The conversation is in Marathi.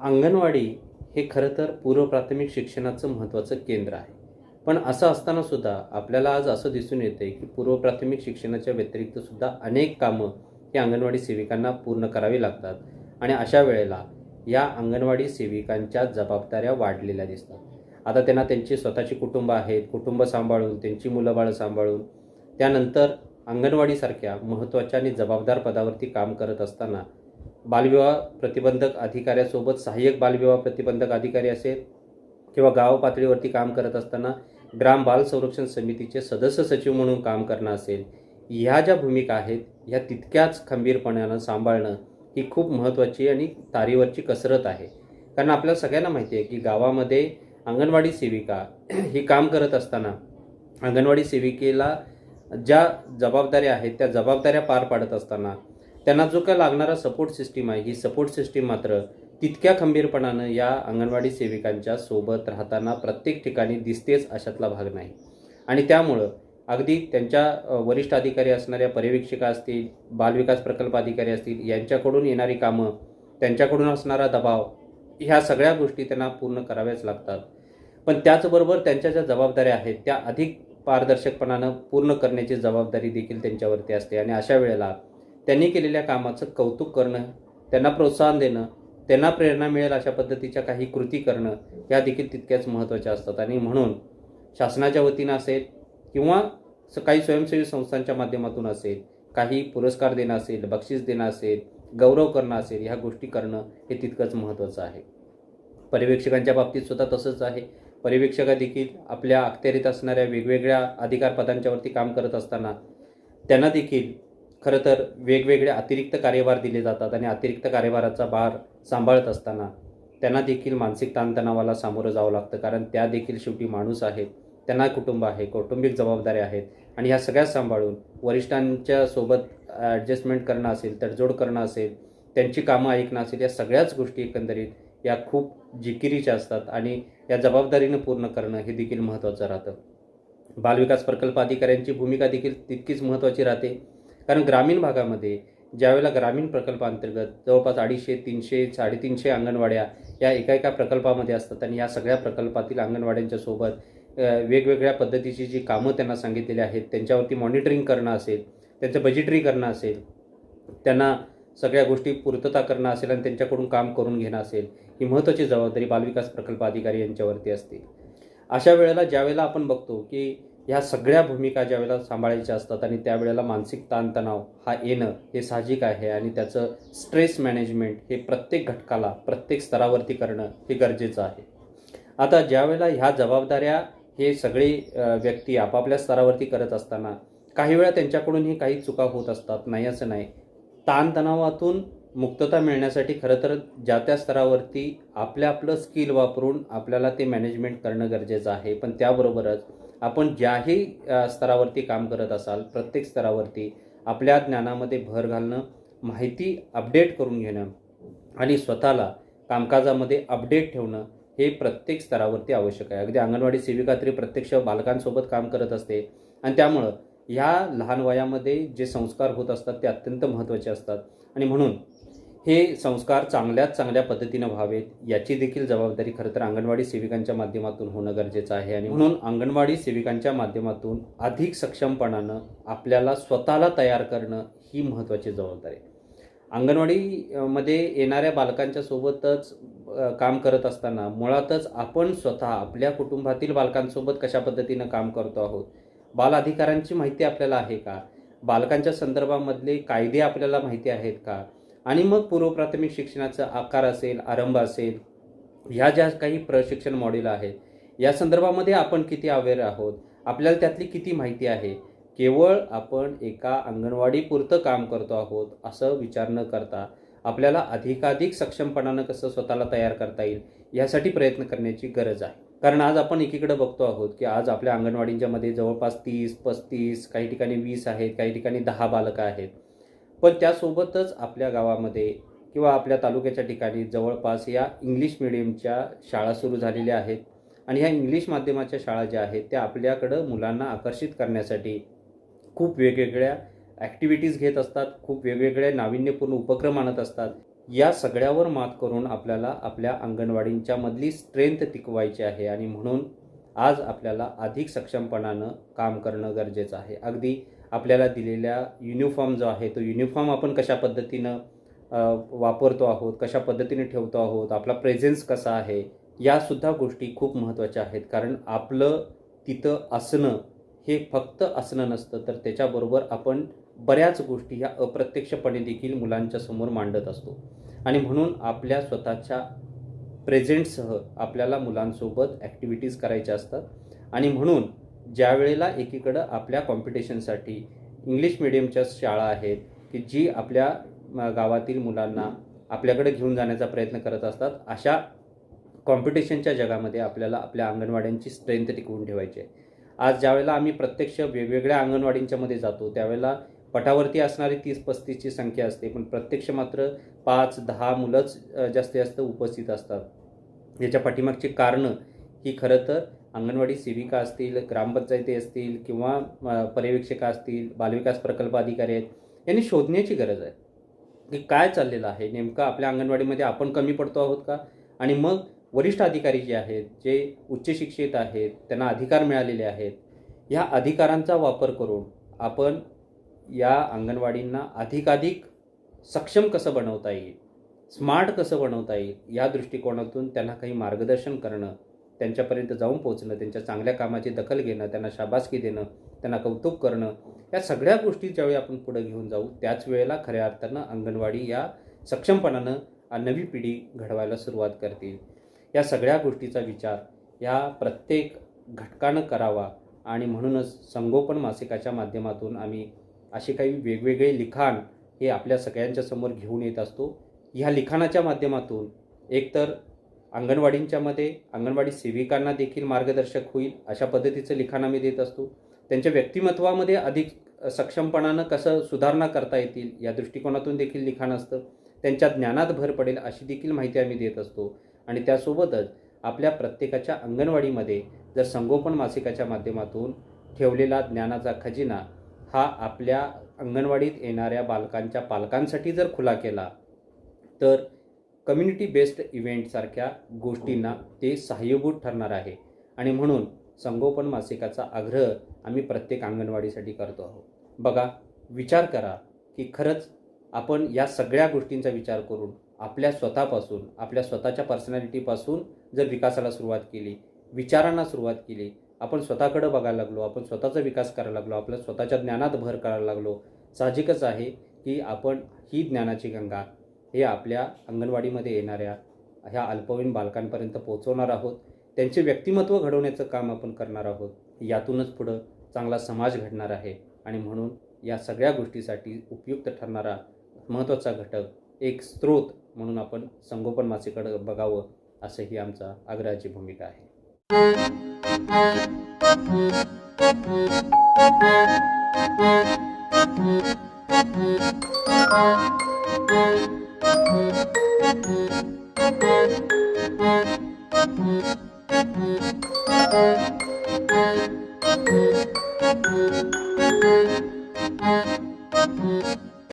अंगणवाडी हे खरं तर पूर्वप्राथमिक शिक्षणाचं महत्त्वाचं केंद्र आहे. पण असं असताना सुद्धा आपल्याला आज असं दिसून येते की पूर्वप्राथमिक शिक्षणाच्या व्यतिरिक्त सुद्धा अनेक कामं ही अंगणवाडी सेविकांना पूर्ण करावी लागतात. आणि अशा वेळेला या अंगणवाडी सेविकांच्या जबाबदाऱ्या वाढलेल्या दिसतात. आता त्यांना त्यांची स्वतःची कुटुंब आहेत कुटुंब सांभाळून त्यांची मुलं बाळं सांभाळून त्यानंतर अंगणवाडीसारख्या महत्त्वाच्या आणि जबाबदार पदावरती काम करत असताना बालविवाह प्रतिबंधक अधिकाऱ्यासोबत सहाय्यक बालविवाह प्रतिबंधक अधिकारी असेल किंवा गाव पातळीवरती काम करत असताना ग्राम बाल संरक्षण समितीचे सदस्य सचिव म्हणून काम करणं असेल ह्या ज्या भूमिका आहेत ह्या तितक्याच खंबीरपणानं सांभाळणं ही खूप महत्त्वाची आणि तारीवरची कसरत आहे. कारण आपल्याला सगळ्यांना माहिती आहे की गावामध्ये अंगणवाडी सेविका ही काम करत असताना अंगणवाडी सेविकेला ज्या जबाबदाऱ्या आहेत त्या जबाबदाऱ्या पार पाडत असताना त्यांना जो काय लागणारा सपोर्ट सिस्टीम आहे ही सपोर्ट सिस्टीम मात्र तितक्या खंबीरपणानं या अंगणवाडी सेविकांच्या सोबत राहताना प्रत्येक ठिकाणी दिसतेच अशातला भाग नाही. आणि त्यामुळं अगदी त्यांच्या वरिष्ठ अधिकारी असणाऱ्या पर्यवेक्षिका असतील बालविकास प्रकल्प अधिकारी असतील यांच्याकडून येणारी कामं त्यांच्याकडून असणारा दबाव ह्या सगळ्या गोष्टी त्यांना पूर्ण कराव्याच लागतात. पण त्याचबरोबर त्यांच्या ज्या जबाबदाऱ्या आहेत त्या अधिक पारदर्शकपणानं पूर्ण करण्याची जबाबदारी देखील त्यांच्यावरती असते. आणि अशा वेळेला त्यांनी केलेल्या कामाचं कौतुक करणं त्यांना प्रोत्साहन देणं त्यांना प्रेरणा मिळेल अशा पद्धतीच्या काही कृती करणं ह्या देखील तितक्याच महत्त्वाच्या असतात. आणि म्हणून शासनाच्या वतीनं असेल किंवा स- काही स्वयंसेवी संस्थांच्या माध्यमातून असेल काही पुरस्कार देणं असेल बक्षीस देणं असेल गौरव करणं असेल ह्या गोष्टी करणं हे तितकंच महत्त्वाचं आहे. पर्यवेक्षकांच्या बाबतीत सुद्धा तसंच आहे. पर्यवेक्षका देखील आपल्या अखत्यारीत असणाऱ्या वेगवेगळ्या अधिकार पदांच्यावरती काम करत असताना त्यांना देखील खरं तर वेगवेगळे अतिरिक्त कार्यभार दिले जातात आणि अतिरिक्त कार्यभाराचा भार सांभाळत असताना त्यांना देखील मानसिक ताणतणावाला सामोरं जावं लागतं. कारण त्या देखील शेवटी माणूस आहेत. त्यांना कुटुंब आहे कौटुंबिक जबाबदाऱ्या आहेत आणि ह्या सगळ्या सांभाळून वरिष्ठांच्या सोबत ॲडजस्टमेंट करणं असेल तडजोड करणं असेल त्यांची कामं ऐकणं असेल या सगळ्याच गोष्टी एकंदरीत या खूप जिकिरीच्या असतात आणि या जबाबदारीनं पूर्ण करणं हे देखील महत्त्वाचं राहतं. बालविकास प्रकल्प अधिकाऱ्यांची भूमिका देखील तितकीच महत्त्वाची राहते. कारण ग्रामीण भागामध्ये ज्यावेळेला ग्रामीण प्रकल्पांतर्गत जवळपास अडीचशे तीनशे साडेतीनशे अंगणवाड्या या एका एका प्रकल्पामध्ये असतात आणि या सगळ्या प्रकल्पातील अंगणवाड्यांच्या सोबत वेगवेगळ्या पद्धतीची जी कामं त्यांना सांगितलेली आहेत त्यांच्यावरती मॉनिटरिंग करणं असेल त्यांचं बजेटरी करणं असेल त्यांना सगळ्या गोष्टी पूर्तता करणं असेल आणि त्यांच्याकडून काम करून घेणं असेल ही महत्त्वाची जबाबदारी बालविकास प्रकल्प अधिकारी यांच्यावरती असते. अशा वेळेला ज्यावेळेला आपण बघतो की ह्या सगळ्या भूमिका ज्यावेळेला सांभाळायच्या असतात आणि त्यावेळेला मानसिक ताणतणाव हा येणं हे साहजिक आहे आणि त्याचं स्ट्रेस मॅनेजमेंट हे प्रत्येक घटकाला प्रत्येक स्तरावरती करणं हे गरजेचं आहे. आता ज्यावेळेला ह्या जबाबदाऱ्या हे सगळे व्यक्ती आपापल्या स्तरावरती करत असताना काही वेळा त्यांच्याकडूनही काही चुका होत असतात नाही असं नाही. ताणतणावातून मुक्तता मिळण्यासाठी खरं तर ज्या त्या स्तरावरती आपलं आपलं स्किल वापरून आपल्याला ते मॅनेजमेंट करणं गरजेचं आहे. पण त्याबरोबरच आपण ज्याही स्तरावरती काम करत असाल प्रत्येक स्तरावरती आपल्या ज्ञानामध्ये भर घालणं माहिती अपडेट करून घेणं आणि स्वतःला कामकाजामध्ये अपडेट ठेवणं हे प्रत्येक स्तरावरती आवश्यक आहे. अगदी अंगणवाडी सेविका तरी प्रत्यक्ष बालकांसोबत काम करत असते आणि त्यामुळं ह्या लहान वयामध्ये जे संस्कार होत असतात ते अत्यंत महत्त्वाचे असतात. आणि म्हणून हे संस्कार चांगल्यात चांगल्या पद्धतीनं व्हावेत याची देखील जबाबदारी खरं तर अंगणवाडी सेविकांच्या माध्यमातून होणं गरजेचं आहे. आणि म्हणून अंगणवाडी सेविकांच्या माध्यमातून अधिक सक्षमपणानं आपल्याला स्वतःला तयार करणं ही महत्त्वाची जबाबदारी आहे. अंगणवाडी मध्ये येणाऱ्या बालकांच्या सोबतच काम करत असताना मुळातच आपण स्वतः आपल्या कुटुंबातील बालकांसोबत कशा पद्धतीनं काम करतो आहोत बाल अधिकारांची माहिती आपल्याला आहे का बालकांच्या संदर्भामधले कायदे आपल्याला माहिती आहेत का आणि मग पूर्वप्राथमिक शिक्षणाचा आकार असेल आरंभ असेल ह्या ज्या काही प्रशिक्षण मॉड्यूल आहेत या संदर्भामध्ये आपण किती अवेअर आहोत? आपल्याला त्यातली किती माहिती आहे? केवळ आपण एका अंगणवाडीपुरतं काम करतो आहोत असं विचार न करता आपल्याला अधिकाधिक सक्षमपणानं कसं स्वतःला तयार करता येईल यासाठी प्रयत्न करण्याची गरज आहे. कारण आज आपण एकीकडे बघतो आहोत की आज आपल्या अंगणवाडींच्यामध्ये जवळपास तीस पस्तीस काही ठिकाणी वीस आहेत काही ठिकाणी दहा बालकं आहेत. पण त्यासोबतच आपल्या गावामध्ये किंवा आपल्या तालुक्याच्या ठिकाणी जवळपास या इंग्लिश मिडियमच्या शाळा सुरू झालेल्या आहेत. आणि ह्या इंग्लिश माध्यमाच्या शाळा ज्या आहेत त्या आपल्याकडं मुलांना आकर्षित करण्यासाठी खूप वेगवेगळ्या ॲक्टिव्हिटीज घेत असतात खूप वेगवेगळे नाविन्यपूर्ण उपक्रम आणत असतात. या सगळ्यावर मात करून आपल्याला आपल्या अंगणवाडींच्या मधली स्ट्रेंथ टिकवायची आहे आणि म्हणून आज आपल्याला अधिक सक्षमपणानं काम करणं गरजेचं आहे. अगदी आपल्याला दिलेल्या युनिफॉर्म जो आहे तो युनिफॉर्म आपण कशा पद्धतीनं वापरतो आहोत कशा पद्धतीने ठेवतो आहोत आपला प्रेझेन्स कसा आहे यासुद्धा गोष्टी खूप महत्त्वाच्या आहेत. कारण आपलं तिथं असणं हे फक्त असणं नसतं तर त्याच्याबरोबर आपण बऱ्याच गोष्टी ह्या अप्रत्यक्षपणे देखील मुलांच्या समोर मांडत असतो. आणि म्हणून आपल्या स्वतःच्या प्रेझेंटसह आपल्याला मुलांसोबत ॲक्टिव्हिटीज करायच्या असतात. आणि म्हणून ज्या वेळेला एकीकडं आपल्या कॉम्पिटिशनसाठी इंग्लिश मिडियमच्या शाळा आहेत की जी आपल्या गावातील मुलांना आपल्याकडे घेऊन जाण्याचा प्रयत्न करत असतात अशा कॉम्पिटिशनच्या जगामध्ये आपल्याला आपल्या अंगणवाड्यांची स्ट्रेंथ टिकवून ठेवायची आहे. आज ज्यावेळेला आम्ही प्रत्यक्ष वेगवेगळ्या अंगणवाडींच्या मध्ये जातो त्यावेळेला पटावरती असणारी तीस पस्तीसची संख्या असते पण प्रत्यक्ष मात्र पाच दहा मुलंच जास्तीत जास्त उपस्थित असतात. याच्या पाठीमागची कारणं ही खरं तर अंगणवाडी सेविका असतील ग्रामपंचायती असतील किंवा पर्यवेक्षक पर्यवेक्षिका असतील बालविकास प्रकल्प अधिकारी आहेत यांनी शोधण्याची गरज आहे. की काय चाललेलं आहे? नेमकं आपल्या अंगणवाडीमध्ये आपण कमी पडतो आहोत का? आणि मग वरिष्ठ अधिकारी जे आहेत जे उच्च शिक्षित आहेत त्यांना अधिकार मिळालेले आहेत ह्या अधिकारांचा वापर करून आपण या अंगणवाडींना अधिकाधिक सक्षम कसं बनवता येईल? स्मार्ट कसं बनवता येईल? या दृष्टिकोनातून त्यांना काही मार्गदर्शन करणं त्यांच्यापर्यंत जाऊन पोहोचणं त्यांच्या चांगल्या कामाची दखल घेणं त्यांना शाबासकी देणं त्यांना कौतुक करणं या सगळ्या गोष्टी ज्यावेळी आपण पुढे घेऊन जाऊ त्याच वेळेला खऱ्या अर्थानं अंगणवाडी या सक्षमपणानं नवी पिढी घडवायला सुरुवात करतील. या सगळ्या गोष्टीचा विचार या प्रत्येक घटकानं करावा आणि म्हणूनच संगोपन मासिकाच्या माध्यमातून आम्ही असे काही वेगवेगळे लिखाण हे आपल्या सगळ्यांच्या समोर घेऊन येत असतो. ह्या लिखाणाच्या माध्यमातून एकतर अंगणवाडींच्या मध्ये अंगणवाडी सेविकांना देखील मार्गदर्शक होईल अशा पद्धतीचं लिखाण आम्ही देत असतो. त्यांच्या व्यक्तिमत्वामध्ये अधिक सक्षमपणानं कसं सुधारणा करता येतील या दृष्टिकोनातून देखील लिखाण असतं. त्यांच्या ज्ञानात भर पडेल अशी देखील माहिती आम्ही देत असतो. आणि त्यासोबतच आपल्या प्रत्येकाच्या अंगणवाडीमध्ये जर संगोपन मासिकाच्या माध्यमातून ठेवलेला ज्ञानाचा खजिना हा आपल्या अंगणवाडीत येणाऱ्या बालकांच्या पालकांसाठी जर खुला केला तर कम्युनिटी बेस्ड इव्हेंटसारख्या गोष्टींना ते सहाय्यभूत ठरणार आहे. आणि म्हणून संगोपन मासिकाचा आग्रह आम्ही प्रत्येक अंगणवाडीसाठी करतो आहोत. बघा विचार करा की खरंच आपण या सगळ्या गोष्टींचा विचार करून आपल्या स्वतःपासून आपल्या स्वतःच्या पर्सनॅलिटीपासून जर विकासाला सुरुवात केली विचारांना सुरुवात केली आपण स्वतःकडे बघायला लागलो आपण स्वतःचा विकास करायला लागलो आपल्या स्वतःच्या ज्ञानात भर करायला लागलो साहजिकच आहे की आपण ही ज्ञानाची गंगा हे आपल्या अंगणवाडीमध्ये येणाऱ्या ह्या अल्पवयीन बालकांपर्यंत पोहोचवणार आहोत. त्यांचे व्यक्तिमत्व घडवण्याचं काम आपण करणार आहोत. यातूनच पुढं चांगला समाज घडणार आहे आणि म्हणून या सगळ्या गोष्टीसाठी उपयुक्त ठरणारा महत्त्वाचा घटक एक स्रोत म्हणून आपण संगोपन मासिकडं बघावं असं ही आमचा आग्रहाची भूमिका आहे.